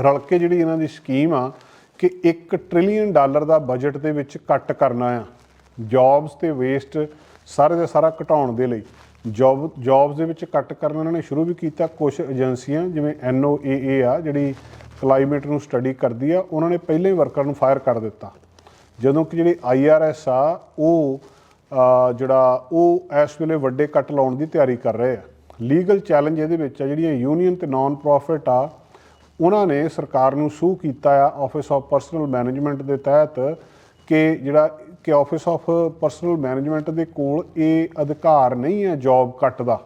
ਰਲ ਕੇ ਜਿਹੜੀ ਇਹਨਾਂ ਦੀ ਸਕੀਮ ਆ, ਕਿ 1 ਟ੍ਰਿਲੀਅਨ ਡਾਲਰ ਦਾ ਬਜਟ ਦੇ ਵਿੱਚ ਕੱਟ ਕਰਨਾ ਆ। ਜੌਬਸ ਤੇ ਵੇਸਟ ਸਾਰੇ ਦਾ ਸਾਰਾ ਘਟਾਉਣ ਦੇ ਲਈ। ਜੌਬ, ਜੌਬਸ ਦੇ ਵਿੱਚ ਕੱਟ ਕਰਨਾ ਇਹਨਾਂ ਨੇ ਸ਼ੁਰੂ ਵੀ ਕੀਤਾ ਕੁਝ ਏਜੰਸੀਆਂ, ਜਿਵੇਂ NOAA ਆ, ਜਿਹੜੀ ਕਲਾਈਮੇਟ ਨੂੰ ਸਟੱਡੀ ਕਰਦੀ ਆ, ਉਹਨਾਂ ਨੇ ਪਹਿਲੇ ਹੀ ਵਰਕਰ ਨੂੰ ਫਾਇਰ ਕਰ ਦਿੱਤਾ। ਜਦੋਂ ਕਿ ਜਿਹੜੀ IRS ਆ, ਉਹ ਜਿਹੜਾ ਉਹ ਇਸ ਵੇਲੇ ਵੱਡੇ ਕੱਟ ਲਾਉਣ ਦੀ ਤਿਆਰੀ ਕਰ ਰਹੇ ਆ। ਲੀਗਲ ਚੈਲੰਜ ਇਹਦੇ ਵਿੱਚ ਆ, ਜਿਹੜੀਆਂ ਯੂਨੀਅਨ ਤੇ ਨਾਨ ਪ੍ਰੋਫਿਟ ਆ, ਉਹਨਾਂ ਨੇ ਸਰਕਾਰ ਨੂੰ ਸੂ ਕੀਤਾ ਆ ਆਫਿਸ ਆਫ ਪਰਸਨਲ ਮੈਨੇਜਮੈਂਟ ਦੇ ਤਹਿਤ ਕਿ ਜਿਹੜਾ, ਕਿ ਆਫਿਸ ਆਫ ਪਰਸਨਲ ਮੈਨੇਜਮੈਂਟ ਦੇ ਕੋਲ ਇਹ ਅਧਿਕਾਰ ਨਹੀਂ ਹੈ ਜੌਬ ਕੱਟ ਦਾ।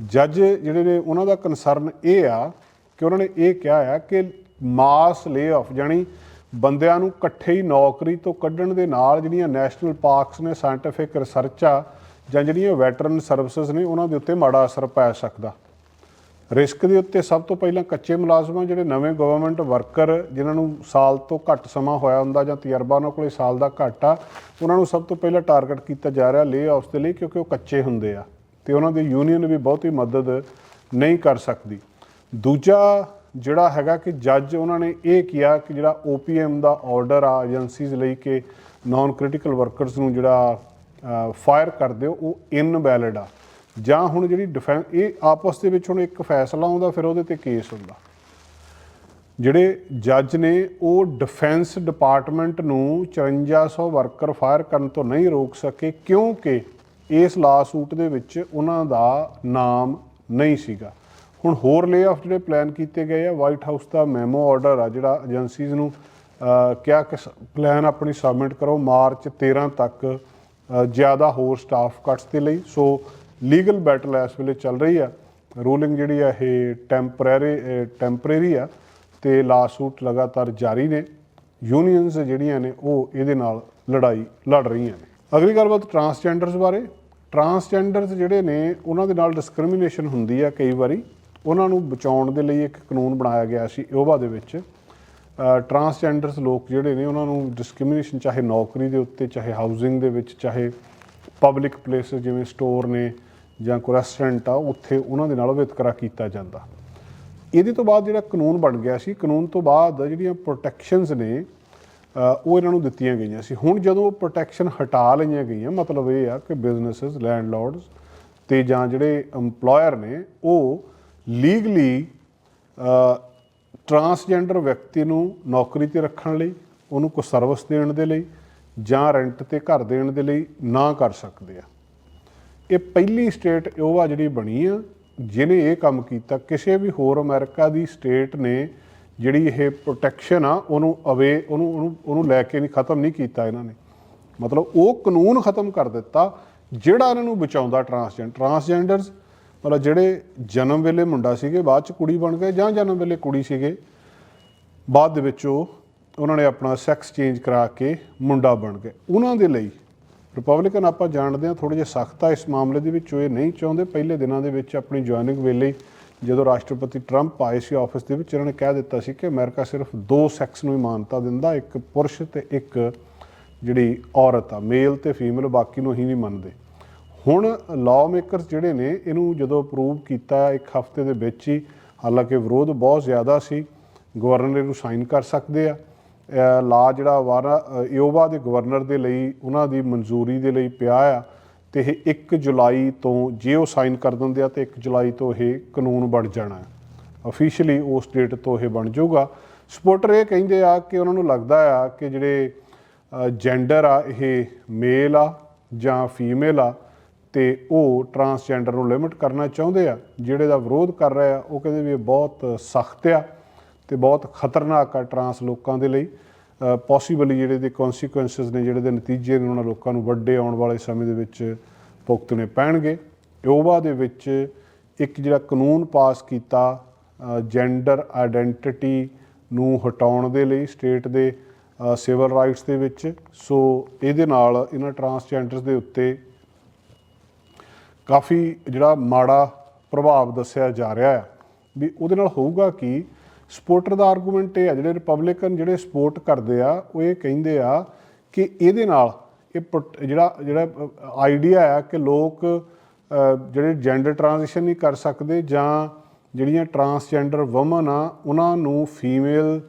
ਜੱਜ ਜਿਹੜੇ ਨੇ, ਉਹਨਾਂ ਦਾ ਕਨਸਰਨ ਇਹ ਆ ਕਿ ਉਹਨਾਂ ਨੇ ਇਹ ਕਿਹਾ ਆ ਕਿ ਮਾਸ ਲੇ-ਆਫ ਜਾਨੀ ਬੰਦਿਆਂ ਨੂੰ ਇਕੱਠੇ ਹੀ ਨੌਕਰੀ ਤੋਂ ਕੱਢਣ ਦੇ ਨਾਲ ਜਿਹੜੀਆਂ ਨੈਸ਼ਨਲ ਪਾਰਕਸ ਨੇ ਸਾਇੰਟੀਫਿਕ ਰਿਸਰਚ ਆ, ਜਾਂ ਜਿਹੜੀਆਂ ਵੈਟਰਨ ਸਰਵਿਸਿਜ਼ ਨੇ, ਉਹਨਾਂ ਦੇ ਉੱਤੇ ਮਾੜਾ ਅਸਰ ਪੈ ਸਕਦਾ। ਰਿਸਕ ਦੇ ਉੱਤੇ ਸਭ ਤੋਂ ਪਹਿਲਾਂ ਕੱਚੇ ਮੁਲਾਜ਼ਮਾਂ, ਜਿਹੜੇ ਨਵੇਂ ਗਵਰਨਮੈਂਟ ਵਰਕਰ ਜਿਨ੍ਹਾਂ ਨੂੰ ਸਾਲ ਤੋਂ ਘੱਟ ਸਮਾਂ ਹੋਇਆ ਹੁੰਦਾ ਜਾਂ ਤਜਰਬਾ ਉਹਨਾਂ ਕੋਲੇ ਸਾਲ ਦਾ ਘੱਟ ਆ, ਉਹਨਾਂ ਨੂੰ ਸਭ ਤੋਂ ਪਹਿਲਾਂ ਟਾਰਗੇਟ ਕੀਤਾ ਜਾ ਰਿਹਾ ਲੇ ਆਫਸ ਦੇ ਲਈ ਕਿਉਂਕਿ ਉਹ ਕੱਚੇ ਹੁੰਦੇ ਆ ਤੇ ਉਹਨਾਂ ਦੀ ਯੂਨੀਅਨ ਵੀ ਬਹੁਤੀ ਮਦਦ ਨਹੀਂ ਕਰ ਸਕਦੀ। ਦੂਜਾ ਜਿਹੜਾ ਹੈਗਾ ਕਿ ਜੱਜ ਉਹਨਾਂ ਨੇ ਇਹ ਕਿਹਾ ਕਿ ਜਿਹੜਾ OPM ਦਾ ਆਰਡਰ ਆ, ਏਜੰਸੀਜ਼ ਲਈ ਕਿ ਨਾਨ ਕ੍ਰਿਟੀਕਲ ਵਰਕਰਸ ਨੂੰ ਜਿਹੜਾ ਫਾਇਰ ਕਰ ਦਿਓ, ਉਹ ਇਨਵੈਲਿਡ ਆ। ਜਾਂ ਹੁਣ ਜਿਹੜੀ ਡਿਫੈਂਸ ਇਹ ਆਪਸ ਦੇ ਵਿੱਚ ਹੁਣ ਇੱਕ ਫੈਸਲਾ ਆਉਂਦਾ, ਫਿਰ ਉਹਦੇ ਤੇ ਕੇਸ ਹੁੰਦਾ। ਜਿਹੜੇ ਜੱਜ ਨੇ ਉਹ ਡਿਫੈਂਸ ਡਿਪਾਰਟਮੈਂਟ ਨੂੰ 5400 ਵਰਕਰ ਫਾਇਰ ਕਰਨ ਤੋਂ ਨਹੀਂ ਰੋਕ ਸਕੇ, ਕਿਉਂਕਿ ਇਸ ਲਾਸੂਟ ਦੇ ਵਿੱਚ ਉਹਨਾਂ ਦਾ ਨਾਮ ਨਹੀਂ ਸੀਗਾ। ਹੁਣ ਹੋਰ ਲੇ-ਆਫ ਜਿਹੜੇ ਪਲਾਨ ਕੀਤੇ ਗਏ ਆ ਵਾਈਟ ਹਾਊਸ ਦਾ ਮੈਮੋ ਆਰਡਰ ਆ ਜਿਹੜਾ ਏਜੰਸੀਜ਼ ਨੂੰ ਕਿਹਾ ਕਿ ਪਲਾਨ ਆਪਣੀ ਸਬਮਿਟ ਕਰੋ, ਮਾਰਚ 13 ਤੱਕ ਜ਼ਿਆਦਾ ਹੋਰ ਸਟਾਫ ਕੱਟਸ ਦੇ ਲਈ। ਸੋ ਲੀਗਲ ਬੈਟਲ ਇਸ ਵੇਲੇ ਚੱਲ ਰਹੀ ਆ। ਰੂਲਿੰਗ ਜਿਹੜੀ ਆ, ਇਹ ਟੈਂਪਰੇਰੀ ਟੈਂਪਰੇਰੀ ਆ ਤੇ ਲਾਸੂਟ ਲਗਾਤਾਰ ਜਾਰੀ ਨੇ। ਯੂਨੀਅਨਸ ਜਿਹੜੀਆਂ ਨੇ, ਉਹ ਇਹਦੇ ਨਾਲ ਲੜਾਈ ਲੜ ਰਹੀਆਂ ਨੇ। ਅਗਲੀ ਗੱਲਬਾਤ ਟਰਾਂਸਜੈਂਡਰਸ ਬਾਰੇ। ਟਰਾਂਸਜੈਂਡਰਸ ਜਿਹੜੇ ਨੇ, ਉਹਨਾਂ ਦੇ ਨਾਲ ਡਿਸਕ੍ਰਿਮੀਨੇਸ਼ਨ ਹੁੰਦੀ ਆ ਕਈ ਵਾਰੀ। ਉਹਨਾਂ ਨੂੰ ਬਚਾਉਣ ਦੇ ਲਈ ਇੱਕ ਕਾਨੂੰਨ ਬਣਾਇਆ ਗਿਆ ਸੀ ਯੋਵਾ ਦੇ ਵਿੱਚ। ਟਰਾਂਸਜੈਂਡਰਸ ਲੋਕ ਜਿਹੜੇ ਨੇ ਉਹਨਾਂ ਨੂੰ ਡਿਸਕ੍ਰਿਮੀਨੇਸ਼ਨ ਚਾਹੇ ਨੌਕਰੀ ਦੇ ਉੱਤੇ, ਚਾਹੇ ਹਾਊਸਿੰਗ ਦੇ ਵਿੱਚ, ਚਾਹੇ ਪਬਲਿਕ ਪਲੇਸਿਸ ਜਿਵੇਂ ਸਟੋਰ ਨੇ ਜਾਂ ਕੋਈ ਰੈਸਟੋਰੈਂਟ ਆ, ਉੱਥੇ ਉਹਨਾਂ ਦੇ ਨਾਲ ਵਿਤਕਰਾ ਕੀਤਾ ਜਾਂਦਾ। ਇਹਦੇ ਤੋਂ ਬਾਅਦ ਜਿਹੜਾ ਕਾਨੂੰਨ ਬਣ ਗਿਆ ਸੀ, ਕਾਨੂੰਨ ਤੋਂ ਬਾਅਦ ਜਿਹੜੀਆਂ ਪ੍ਰੋਟੈਕਸ਼ਨਸ ਨੇ ਉਹ ਇਹਨਾਂ ਨੂੰ ਦਿੱਤੀਆਂ ਗਈਆਂ ਸੀ। ਹੁਣ ਜਦੋਂ ਉਹ ਪ੍ਰੋਟੈਕਸ਼ਨ ਹਟਾ ਲਈਆਂ ਗਈਆਂ, ਮਤਲਬ ਇਹ ਆ ਕਿ ਬਿਜ਼ਨੈਸਸ ਲੈਂਡਲੋਰਡਸ ਤੇ ਜਾਂ ਜਿਹੜੇ EMPLOYER ਨੇ, ਉਹ ਲੀਗਲੀ ਟਰਾਂਸਜੈਂਡਰ ਵਿਅਕਤੀ ਨੂੰ ਨੌਕਰੀ ਤੇ ਰੱਖਣ ਲਈ, ਉਹਨੂੰ ਕੋਈ ਸਰਵਿਸ ਦੇਣ ਦੇ ਲਈ ਜਾਂ ਰੈਂਟ ਤੇ ਘਰ ਦੇਣ ਦੇ ਲਈ ਨਾ ਕਰ ਸਕਦੇ ਆ। ਇਹ ਪਹਿਲੀ ਸਟੇਟ ਉਹ ਆ ਜਿਹੜੀ ਬਣੀ ਆ, ਜਿਹਨੇ ਇਹ ਕੰਮ ਕੀਤਾ। ਕਿਸੇ ਵੀ ਹੋਰ ਅਮਰੀਕਾ ਦੀ ਸਟੇਟ ਨੇ ਜਿਹੜੀ ਇਹ ਪ੍ਰੋਟੈਕਸ਼ਨ ਆ, ਉਹਨੂੰ ਅਵੇ, ਉਹਨੂੰ ਉਹਨੂੰ ਉਹਨੂੰ ਲੈ ਕੇ ਨਹੀਂ, ਖਤਮ ਨਹੀਂ ਕੀਤਾ ਇਹਨਾਂ ਨੇ। ਮਤਲਬ ਉਹ ਕਾਨੂੰਨ ਖਤਮ ਕਰ ਦਿੱਤਾ, ਜਿਹੜਾ ਇਹਨਾਂ ਨੂੰ ਬਚਾਉਂਦਾ ਟਰਾਂਸਜੈਂਡਰ ਟਰਾਂਸਜੈਂਡਰਸ ਮਤਲਬ ਜਿਹੜੇ ਜਨਮ ਵੇਲੇ ਮੁੰਡਾ ਸੀਗੇ, ਬਾਅਦ ਚ ਕੁੜੀ ਬਣ ਗਏ ਜਾਂ ਜਨਮ ਵੇਲੇ ਕੁੜੀ ਸੀਗੇ, ਬਾਅਦ ਦੇ ਵਿੱਚ ਉਹ, ਉਹਨਾਂ ਨੇ ਆਪਣਾ ਸੈਕਸ ਚੇਂਜ ਕਰਾ ਕੇ ਮੁੰਡਾ ਬਣ ਗਏ। ਉਹਨਾਂ ਦੇ ਲਈ ਰਿਪਬਲਿਕਨ ਆਪਾਂ ਜਾਣਦੇ ਹਾਂ ਥੋੜੇ ਜਿਹਾ ਸਖਤ ਆ ਇਸ ਮਾਮਲੇ ਦੇ ਵਿੱਚ, ਉਹ ਇਹ ਨਹੀਂ ਚਾਹੁੰਦੇ। ਪਹਿਲੇ ਦਿਨਾਂ ਦੇ ਵਿੱਚ ਆਪਣੀ ਜੁਆਇਨਿੰਗ ਵੇਲੇ ਜਦੋਂ ਰਾਸ਼ਟਰਪਤੀ ਟਰੰਪ ਆਏ ਸੀ ਆਫਿਸ ਦੇ ਵਿੱਚ ਇਹਨਾਂ ਨੇ ਕਹਿ ਦਿੱਤਾ ਸੀ ਕਿ ਅਮਰੀਕਾ ਸਿਰਫ ਦੋ ਸੈਕਸ ਨੂੰ ਹੀ ਮਾਨਤਾ ਦਿੰਦਾ, ਇੱਕ ਪੁਰਸ਼ ਤੇ ਇੱਕ ਜਿਹੜੀ ਔਰਤ ਆ ਮੇਲ ਤੇ ਫੀਮੇਲ ਬਾਕੀ ਨੂੰ ਹੀ ਨਹੀਂ ਮੰਨਦੇ। ਹੁਣ ਲਾਅ ਮੇਕਰਸ ਜਿਹੜੇ ਨੇ, ਇਹਨੂੰ ਜਦੋਂ ਅਪਰੂਵ ਕੀਤਾ ਇੱਕ ਹਫ਼ਤੇ ਦੇ ਵਿੱਚ ਹੀ, ਹਾਲਾਂਕਿ ਵਿਰੋਧ ਬਹੁਤ ਜ਼ਿਆਦਾ ਸੀ ਗਵਰਨਰ ਇਹਨੂੰ ਸਾਈਨ ਕਰ ਸਕਦੇ ਆ। ਲਾ ਜਿਹੜਾ ਵਾਰਾ ਯੋਵਾ ਦੇ ਗਵਰਨਰ ਦੇ ਲਈ, ਉਹਨਾਂ ਦੀ ਮਨਜ਼ੂਰੀ ਦੇ ਲਈ ਪਿਆ ਆ ਤੇ ਇਹ 1 ਜੁਲਾਈ ਤੋਂ ਜੇ ਉਹ ਸਾਈਨ ਕਰ ਦਿੰਦੇ ਆ, ਤੇ 1 ਜੁਲਾਈ ਤੋਂ ਇਹ ਕਾਨੂੰਨ ਬਣ ਜਾਣਾ ਹੈ। ਅਫੀਸ਼ੀਅਲੀ ਉਸ ਡੇਟ ਤੋਂ ਇਹ ਬਣ ਜਾਊਗਾ। ਸਪੋਰਟਰ ਇਹ ਕਹਿੰਦੇ ਆ ਕਿ ਉਹਨਾਂ ਨੂੰ ਲੱਗਦਾ ਆ ਕਿ ਜਿਹੜੇ ਜੈਂਡਰ ਆ, ਇਹ ਮੇਲ ਆ ਜਾਂ ਫੀਮੇਲ ਆ ਤੇ ਉਹ ਟਰਾਂਸਜੈਂਡਰ ਨੂੰ ਲਿਮਿਟ ਕਰਨਾ ਚਾਹੁੰਦੇ ਆ, ਜਿਹੜੇ ਦਾ ਵਿਰੋਧ ਕਰ ਰਹੇ ਆ, ਉਹ ਕਹਿੰਦੇ ਵੀ ਇਹ ਬਹੁਤ ਸਖਤ ਆ ਤੇ ਬਹੁਤ ਖਤਰਨਾਕ ਆ ਟਰਾਂਸ ਲੋਕਾਂ ਦੇ ਲਈ। ਪੋਸੀਬਲੀ ਜਿਹੜੇ ਦੇ ਕਨਸੀਕੁਐਂਸਸ ਨੇ, ਜਿਹੜੇ ਦੇ ਨਤੀਜੇ ਨੇ, ਉਹਨਾਂ ਲੋਕਾਂ ਨੂੰ ਵੱਡੇ ਆਉਣ ਵਾਲੇ ਸਮੇਂ ਦੇ ਵਿੱਚ ਭੁਗਤਣੇ ਪੈਣਗੇ। ਯੋਵਾ ਦੇ ਵਿੱਚ ਇੱਕ ਜਿਹੜਾ ਕਾਨੂੰਨ ਪਾਸ ਕੀਤਾ ਜੈਂਡਰ ਆਇਡੈਂਟੀਟੀ ਨੂੰ ਹਟਾਉਣ ਦੇ ਲਈ ਸਟੇਟ ਦੇ ਸਿਵਲ ਰਾਈਟਸ ਦੇ ਵਿੱਚ, ਸੋ ਇਹਦੇ ਨਾਲ ਇਹਨਾਂ ਟਰਾਂਸਜੈਂਡਰਸ ਦੇ ਉੱਤੇ ਕਾਫੀ ਜਿਹੜਾ ਮਾੜਾ ਪ੍ਰਭਾਵ ਦੱਸਿਆ ਜਾ ਰਿਹਾ ਹੈ ਵੀ ਉਹਦੇ ਨਾਲ ਹੋਊਗਾ ਕਿ? ਸਪੋਰਟਰ ਦਾ ਆਰਗੂਮੈਂਟ ਇਹ ਆ ਜਿਹੜੇ ਰਿਪਬਲਿਕਨ ਜਿਹੜੇ ਸਪੋਰਟ ਕਰਦੇ ਆ, ਉਹ ਇਹ ਕਹਿੰਦੇ ਆ ਕਿ ਇਹਦੇ ਨਾਲ ਇਹ ਪ੍ਰੋ- ਜਿਹੜਾ ਜਿਹੜਾ ਆਈਡੀਆ ਆ ਕਿ ਲੋਕ ਜਿਹੜੇ ਜੈਂਡਰ ਟ੍ਰਾਂਜੀਸ਼ਨ ਨਹੀਂ ਕਰ ਸਕਦੇ ਜਾਂ ਜਿਹੜੀਆਂ ਟਰਾਂਸਜੈਂਡਰ ਔਮਨ ਆ, ਉਹਨਾਂ ਨੂੰ ਫੀਮੇਲ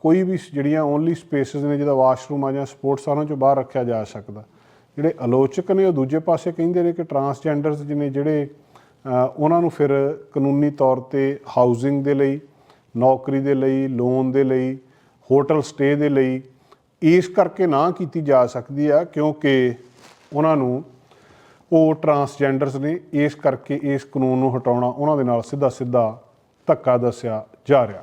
ਕੋਈ ਵੀ ਜਿਹੜੀਆਂ ਓਨਲੀ ਸਪੇਸਿਸ ਨੇ, ਜਿਹਦਾ ਵਾਸ਼ਰੂਮ ਆ ਜਾਂ ਸਪੋਰਟਸ ਆ, ਉਹਨਾਂ ਚੋਂ ਬਾਹਰ ਰੱਖਿਆ ਜਾ ਸਕਦਾ। ਜਿਹੜੇ ਆਲੋਚਕ ਨੇ, ਉਹ ਦੂਜੇ ਪਾਸੇ ਕਹਿੰਦੇ ਨੇ ਕਿ ਟਰਾਂਸਜੈਂਡਰਸ ਜਿਹਨੇ ਜਿਹੜੇ ਉਹਨਾਂ ਨੂੰ ਫਿਰ ਕਾਨੂੰਨੀ ਤੌਰ ਤੇ ਹਾਊਸਿੰਗ ਦੇ ਲਈ, ਨੌਕਰੀ ਦੇ ਲਈ ਲੋਨ ਦੇ ਲਈ ਹੋਟਲ ਸਟੇ ਦੇ ਲਈ ਇਸ ਕਰਕੇ ਨਾ ਕੀਤੀ ਜਾ ਸਕਦੀ ਆ, ਕਿਉਂਕਿ ਉਹਨਾਂ ਨੂੰ ਉਹ ਟਰਾਂਸਜੈਂਡਰਸ ਨੇ ਇਸ ਕਰਕੇ ਇਸ ਕਾਨੂੰਨ ਨੂੰ ਹਟਾਉਣਾ ਉਹਨਾਂ ਦੇ ਨਾਲ ਸਿੱਧਾ ਸਿੱਧਾ ਧੱਕਾ ਦੱਸਿਆ ਜਾ ਰਿਹਾ।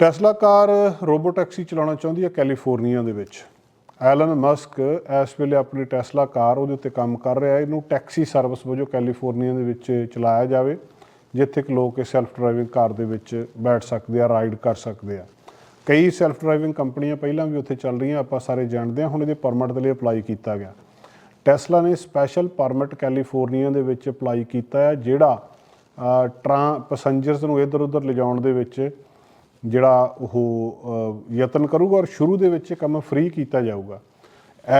ਟੈਸਲਾ ਕਾਰ ਰੋਬੋ ਟੈਕਸੀ ਚਲਾਉਣਾ ਚਾਹੁੰਦੀ ਹੈ ਕੈਲੀਫੋਰਨੀਆ ਦੇ ਵਿੱਚ। ਐਲਨ ਮਸਕ ਇਸ ਵੇਲੇ ਆਪਣੀ ਟੈਸਲਾ ਕਾਰ ਉਹਦੇ ਉੱਤੇ ਕੰਮ ਕਰ ਰਿਹਾ ਹੈ। ਇਹਨੂੰ ਟੈਕਸੀ ਸਰਵਿਸ ਵਜੋਂ ਕੈਲੀਫੋਰਨੀਆ ਦੇ ਵਿੱਚ ਚਲਾਇਆ ਜਾਵੇ ਜਿੱਥੇ ਕਿ ਲੋਕ ਇਹ ਸੈਲਫ ਡਰਾਈਵਿੰਗ ਕਾਰ ਦੇ ਵਿੱਚ ਬੈਠ ਸਕਦੇ ਆ ਰਾਈਡ ਕਰ ਸਕਦੇ ਆ। ਕਈ ਸੈਲਫ ਡਰਾਈਵਿੰਗ ਕੰਪਨੀਆਂ ਪਹਿਲਾਂ ਵੀ ਉੱਥੇ ਚੱਲ ਰਹੀਆਂ ਆਪਾਂ ਸਾਰੇ ਜਾਣਦੇ ਹਾਂ ਹੁਣ ਇਹਦੇ ਪਰਮਿਟ ਦੇ ਲਈ ਅਪਲਾਈ ਕੀਤਾ ਗਿਆ। ਟੈਸਲਾ ਨੇ ਸਪੈਸ਼ਲ ਪਰਮਿਟ ਕੈਲੀਫੋਰਨੀਆ ਦੇ ਵਿੱਚ ਅਪਲਾਈ ਕੀਤਾ ਹੈ ਜਿਹੜਾ ਅ, ਟਰਾਂ ਪੈਸੰਜਰਸ ਨੂੰ ਇੱਧਰ ਉੱਧਰ ਲਿਜਾਉਣ ਦੇ ਵਿੱਚ ਜਿਹੜਾ ਉਹ ਯਤਨ ਕਰੂਗਾ ਔਰ ਸ਼ੁਰੂ ਦੇ ਵਿੱਚ ਇਹ ਕੰਮ ਫ੍ਰੀ ਕੀਤਾ ਜਾਊਗਾ।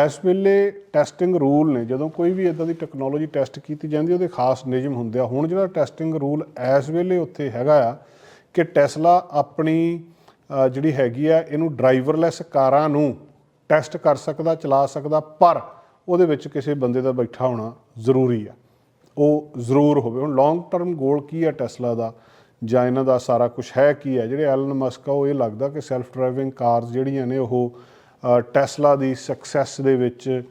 ਇਸ ਵੇਲੇ ਟੈਸਟਿੰਗ ਰੂਲ ਨੇ, ਜਦੋਂ ਕੋਈ ਵੀ ਇਦਾਂ ਦੀ ਟੈਕਨੋਲੋਜੀ ਟੈਸਟ ਕੀਤੀ ਜਾਂਦੀ, ਉਹਦੇ ਖਾਸ ਨਿਯਮ ਹੁੰਦੇ ਆ। ਹੁਣ ਜਿਹੜਾ ਟੈਸਟਿੰਗ ਰੂਲ ਇਸ ਵੇਲੇ ਉੱਥੇ ਹੈਗਾ ਆ ਕਿ ਟੈਸਲਾ ਆਪਣੀ ਜਿਹੜੀ ਹੈਗੀ ਆ, ਇਹਨੂੰ ਡਰਾਈਵਰਲੈਸ ਕਾਰਾਂ ਨੂੰ ਟੈਸਟ ਕਰ ਸਕਦਾ, ਚਲਾ ਸਕਦਾ, ਪਰ ਉਹਦੇ ਵਿੱਚ ਕਿਸੇ ਬੰਦੇ ਦਾ ਬੈਠਾ ਹੋਣਾ ਜ਼ਰੂਰੀ ਆ। ਉਹ ਜ਼ਰੂਰ ਹੋਵੇ। ਹੁਣ ਲੌਂਗ ਟਰਮ ਗੋਲ ਕੀ ਆ ਟੈਸਲਾ ਦਾ? ਜਾਂ ਇਹਨਾਂ ਦਾ ਸਾਰਾ ਕੁਝ ਹੈ ਕੀ ਹੈ? ਜਿਹੜੇ ਐਲਨ ਮਸਕ ਆ, ਉਹ ਇਹ ਲੱਗਦਾ ਕਿ ਸੈਲਫ ਡਰਾਈਵਿੰਗ ਕਾਰਸ ਜਿਹੜੀਆਂ ਨੇ, ਉਹ ਟੈਸਲਾ ਦੀ ਸਕਸੈਸ ਦੇ ਵਿੱਚ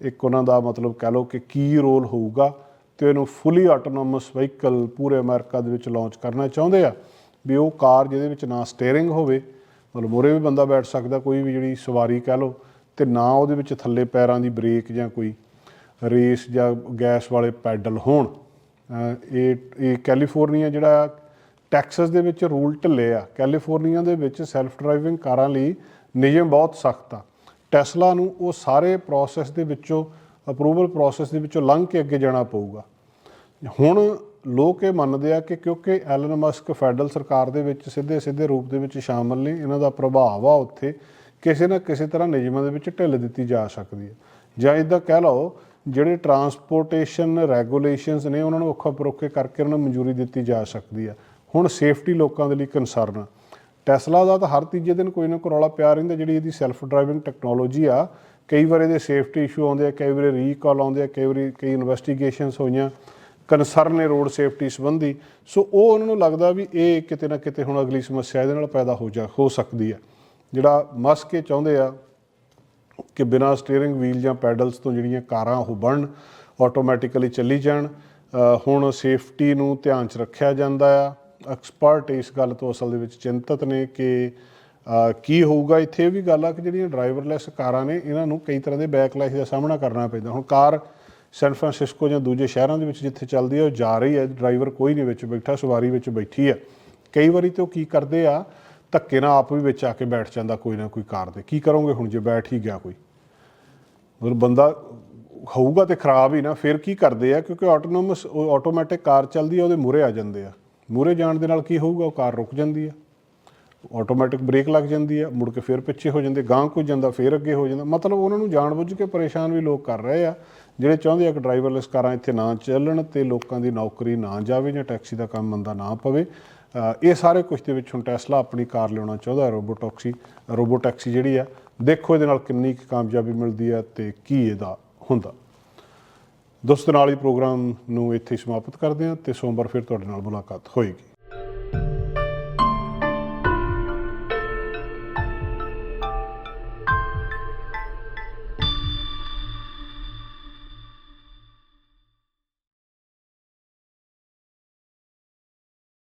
ਇੱਕ ਉਹਨਾਂ ਦਾ ਮਤਲਬ ਕਹਿ ਲਓ ਕਿ ਕੀ ਰੋਲ ਹੋਊਗਾ ਤੇ ਇਹਨੂੰ ਫੁੱਲੀ ਆਟੋਨੋਮਸ ਵਹੀਕਲ ਪੂਰੇ ਅਮਰੀਕਾ ਦੇ ਵਿੱਚ ਲਾਂਚ ਕਰਨਾ ਚਾਹੁੰਦੇ ਆ ਵੀ ਉਹ ਕਾਰ ਜਿਹਦੇ ਵਿੱਚ ਨਾ ਸਟੀਅਰਿੰਗ ਹੋਵੇ, ਮਤਲਬ ਮੋਰੇ ਵੀ ਬੰਦਾ ਬੈਠ ਸਕਦਾ ਕੋਈ ਵੀ ਜਿਹੜੀ ਸਵਾਰੀ ਕਹਿ ਲਓ ਤੇ ਨਾ ਉਹਦੇ ਵਿੱਚ ਥੱਲੇ ਪੈਰਾਂ ਦੀ ਬ੍ਰੇਕ ਜਾਂ ਕੋਈ ਰੇਸ ਜਾਂ ਗੈਸ ਵਾਲੇ ਪੈਡਲ ਹੋਣ। ਇਹ ਇਹ ਕੈਲੀਫੋਰਨੀਆ ਜਿਹੜਾ ਟੈਕਸਸ ਦੇ ਵਿੱਚ ਰੂਲ ਢਿੱਲੇ ਆ। ਕੈਲੀਫੋਰਨੀਆ ਦੇ ਵਿੱਚ ਸੈਲਫ ਡਰਾਈਵਿੰਗ ਕਾਰਾਂ ਲਈ ਨਿਯਮ ਬਹੁਤ ਸਖਤ ਆ। ਟੈਸਲਾ ਨੂੰ ਉਹ ਸਾਰੇ ਪ੍ਰੋਸੈਸ ਦੇ ਵਿੱਚੋਂ ਅਪਰੂਵਲ ਪ੍ਰੋਸੈਸ ਦੇ ਵਿੱਚੋਂ ਲੰਘ ਕੇ ਅੱਗੇ ਜਾਣਾ ਪਊਗਾ। ਹੁਣ ਲੋਕ ਇਹ ਮੰਨਦੇ ਆ ਕਿ ਕਿਉਂਕਿ ਐਲਨ ਮਸਕ ਫੈਡਰਲ ਸਰਕਾਰ ਦੇ ਵਿੱਚ ਸਿੱਧੇ ਸਿੱਧੇ ਰੂਪ ਦੇ ਵਿੱਚ ਸ਼ਾਮਲ ਨੇ, ਇਹਨਾਂ ਦਾ ਪ੍ਰਭਾਵ ਆ ਉੱਥੇ, ਕਿਸੇ ਨਾ ਕਿਸੇ ਤਰ੍ਹਾਂ ਨਿਯਮਾਂ ਦੇ ਵਿੱਚ ਢਿੱਲ ਦਿੱਤੀ ਜਾ ਸਕਦੀ ਹੈ ਜਾਂ ਇਦਾਂ ਕਹਿ ਲਓ, ਜਿਹੜੇ ਟਰਾਂਸਪੋਰਟੇਸ਼ਨ ਰੈਗੂਲੇਸ਼ਨਸ ਨੇ, ਉਹਨਾਂ ਨੂੰ ਔਖਾ ਪਰੋਖੇ ਕਰਕੇ ਉਹਨਾਂ ਨੂੰ ਮਨਜ਼ੂਰੀ ਦਿੱਤੀ ਜਾ ਸਕਦੀ ਆ। ਹੁਣ ਸੇਫਟੀ ਲੋਕਾਂ ਦੇ ਲਈ ਕਨਸਰਨ ਟੈਸਲਾ ਦਾ ਤਾਂ ਹਰ ਤੀਜੇ ਦਿਨ ਕੋਈ ਨਾ ਕੋਈ ਰੌਲਾ ਪਿਆ ਰਹਿੰਦਾ, ਜਿਹੜੀ ਇਹਦੀ ਸੈਲਫ ਡਰਾਈਵਿੰਗ ਟੈਕਨੋਲੋਜੀ ਆ। ਕਈ ਵਾਰ ਇਹਦੇ ਸੇਫਟੀ ਇਸ਼ੂ ਆਉਂਦੇ ਆ, ਕਈ ਵਾਰ ਰੀਕਾਲ ਆਉਂਦੇ ਆ, ਕਈ ਵਾਰੀ ਕਈ ਇਨਵੈਸਟੀਗੇਸ਼ਨਸ ਹੋਈਆਂ। ਕਨਸਰਨ ਨੇ ਰੋਡ ਸੇਫਟੀ ਸੰਬੰਧੀ। ਸੋ ਉਹ ਉਹਨਾਂ ਨੂੰ ਲੱਗਦਾ ਵੀ ਇਹ ਕਿਤੇ ਨਾ ਕਿਤੇ ਹੁਣ ਅਗਲੀ ਸਮੱਸਿਆ ਇਹਦੇ ਨਾਲ ਪੈਦਾ ਹੋ ਜਾ, ਹੋ ਸਕਦੀ ਹੈ ਜਿਹੜਾ ਮਸਕ ਇਹ ਚਾਹੁੰਦੇ ਆ ਕਿ ਬਿਨਾਂ ਸਟੀਅਰਿੰਗ ਵੀਲ ਜਾਂ ਪੈਡਲਸ ਤੋਂ ਜਿਹੜੀਆਂ ਕਾਰਾਂ ਉਹ ਬਣਨ ਆਟੋਮੈਟਿਕਲੀ ਚੱਲੀ ਜਾਣ ਹੁਣ ਸੇਫਟੀ ਨੂੰ ਧਿਆਨ 'ਚ ਰੱਖਿਆ ਜਾਂਦਾ ਆ। ਐਕਸਪਰਟ ਇਸ ਗੱਲ ਤੋਂ ਅਸਲ ਦੇ ਵਿੱਚ ਚਿੰਤਤ ਨੇ ਕਿ ਕੀ ਹੋਊਗਾ? ਇੱਥੇ ਇਹ ਵੀ ਗੱਲ ਆ ਕਿ ਜਿਹੜੀਆਂ ਡਰਾਈਵਰਲੈਸ ਕਾਰਾਂ ਨੇ, ਇਹਨਾਂ ਨੂੰ ਕਈ ਤਰ੍ਹਾਂ ਦੇ ਬੈਕਲੈਸ਼ ਦਾ ਸਾਹਮਣਾ ਕਰਨਾ ਪੈਂਦਾ। ਹੁਣ ਕਾਰ ਸੈਨ ਫਰਾਂਸਿਸਕੋ ਜਾਂ ਦੂਜੇ ਸ਼ਹਿਰਾਂ ਦੇ ਵਿੱਚ ਜਿੱਥੇ ਚੱਲਦੀ ਹੈ ਉਹ ਜਾ ਰਹੀ ਹੈ ਡਰਾਈਵਰ ਕੋਈ ਨਹੀਂ ਵਿੱਚ ਬੈਠਾ, ਸਵਾਰੀ ਵਿੱਚ ਬੈਠੀ ਹੈ ਕਈ ਵਾਰੀ ਤੇ ਉਹ ਕੀ ਕਰਦੇ ਆ, ਧੱਕੇ ਨਾਲ ਆਪ ਵੀ ਵਿੱਚ ਆ ਕੇ ਬੈਠ ਜਾਂਦਾ ਕੋਈ ਨਾ ਕੋਈ ਕਾਰ ਦੇ ਕੀ ਕਰੋਗੇ ਹੁਣ ਜੇ ਬੈਠ ਹੀ ਗਿਆ ਕੋਈ? ਮਤਲਬ ਬੰਦਾ ਹੋਊਗਾ ਤੇ ਖਰਾਬ ਹੀ ਨਾ, ਫਿਰ ਕੀ ਕਰਦੇ ਆ? ਕਿਉਂਕਿ ਆਟੋਨੋਮਸ ਆਟੋਮੈਟਿਕ ਕਾਰ ਚੱਲਦੀ ਆ, ਉਹਦੇ ਮੂਰੇ ਆ ਜਾਂਦੇ ਆ। ਮੂਰੇ ਜਾਣ ਦੇ ਨਾਲ ਕੀ ਹੋਊਗਾ? ਉਹ ਕਾਰ ਰੁਕ ਜਾਂਦੀ ਆ ਆਟੋਮੈਟਿਕ ਬ੍ਰੇਕ ਲੱਗ ਜਾਂਦੀ ਆ ਮੁੜ ਕੇ ਫਿਰ ਪਿੱਛੇ ਹੋ ਜਾਂਦੇ ਗਾਂ ਕੋਈ ਜਾਂਦਾ, ਫਿਰ ਅੱਗੇ ਹੋ ਜਾਂਦਾ। ਮਤਲਬ ਉਹਨਾਂ ਨੂੰ ਜਾਣਬੁੱਝ ਕੇ ਪਰੇਸ਼ਾਨ ਵੀ ਲੋਕ ਕਰ ਰਹੇ ਆ, ਜਿਹੜੇ ਚਾਹੁੰਦੇ ਆ ਕਿ ਡਰਾਈਵਰਲੈਸ ਕਾਰਾਂ ਇੱਥੇ ਨਾ ਚੱਲਣ ਤੇ ਲੋਕਾਂ ਦੀ ਨੌਕਰੀ ਨਾ ਜਾਵੇ ਜਾਂ ਟੈਕਸੀ ਦਾ ਕੰਮ ਮੰਦਾ ਨਾ ਪਵੇ। ਇਹ ਸਾਰੇ ਕੁਝ ਦੇ ਵਿੱਚ ਹੁਣ ਟੈਸਲਾ ਆਪਣੀ ਕਾਰ ਲਿਆਉਣਾ ਚਾਹੁੰਦਾ ਰੋਬੋ ਟੈਕਸੀ ਟੈਕਸੀ ਜਿਹੜੀ ਆ, ਦੇਖੋ ਇਹਦੇ ਨਾਲ ਕਿੰਨੀ ਕੁ ਕਾਮਯਾਬੀ ਮਿਲਦੀ ਆ ਤੇ ਕੀ ਇਹਦਾ ਹੁੰਦਾ। ਦੋਸਤੋ ਨਾਲ ਹੀ ਪ੍ਰੋਗਰਾਮ ਨੂੰ ਇੱਥੇ ਹੀ ਸਮਾਪਤ ਕਰਦੇ ਹਾਂ ਤੇ ਸੋਮਵਾਰ ਫਿਰ ਤੁਹਾਡੇ ਨਾਲ ਮੁਲਾਕਾਤ ਹੋਏਗੀ।